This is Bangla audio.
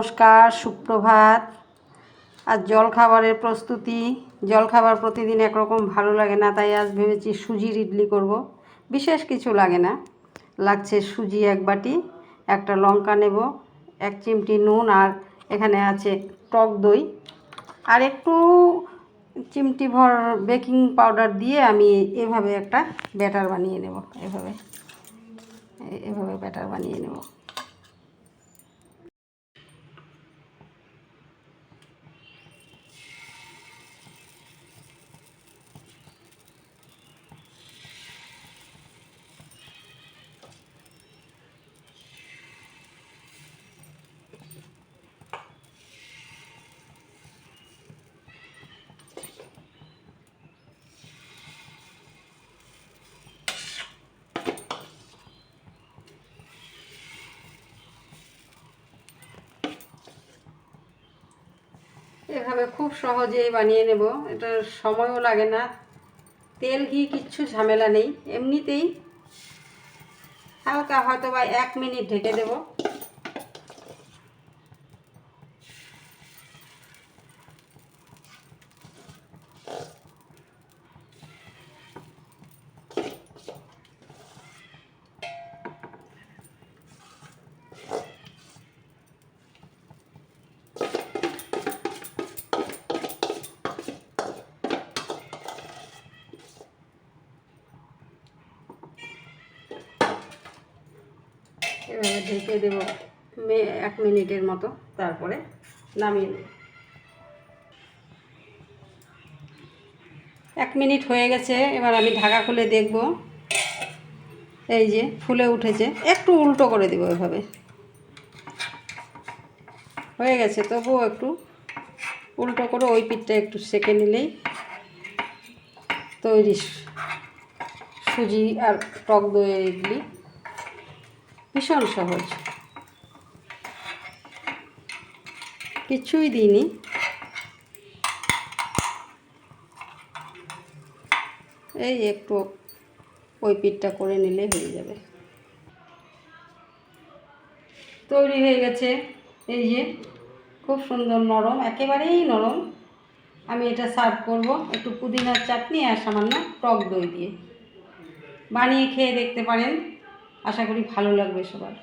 নমস্কার, সুপ্রভাত। আজ জলখাবারের প্রস্তুতি। জলখাবার প্রতিদিন একরকম ভালো লাগে না, তাই আজ ভেবেছি সুজির ইডলি করব। বিশেষ কিছু লাগে না। লাগছে সুজি এক বাটি, একটা লঙ্কা নেব, এক চিমটি নুন, আর এখানে আছে টক দই। আর একটু চিমটি ভর বেকিং পাউডার দিয়ে আমি এভাবে একটা ব্যাটার বানিয়ে নেব। এভাবে এভাবে ব্যাটার বানিয়ে নেব। এভাবে খুব সহজেই বানিয়ে নেব। এটা সময়ও লাগে না। তেল, ঘি কিচ্ছু ঝামেলা নেই। এমনিতেই হালকা হয়তো বা এক মিনিট ঢেকে দেব। ঢেকে দেব এক মিনিটের মতো, তারপরে নামিয়ে এক মিনিট হয়ে গেছে, এবার আমি ঢাকা খুলে দেখব। এই যে ফুলে উঠেছে, একটু উল্টো করে দেবো এভাবে। হয়ে গেছে, তবুও একটু উল্টো করে ওই পিঠটা একটু সেকে নিলেই তৈরি সুজি আর টক দই ইডলি ভীষণ সহজ। কিছুই দিইনি। এই একটু ওই পিঠটা করে নিলে হয়ে যাবে। তৈরি হয়ে গেছে। এই যে, খুব সুন্দর নরম, একেবারেই নরম। আমি এটা সার্ভ করব। একটু পুদিনার চাটনি আর সামান্য টক দই দিয়ে। বানিয়ে খেয়ে দেখতে পারেন। আশা করি ভালো লাগবে সবার।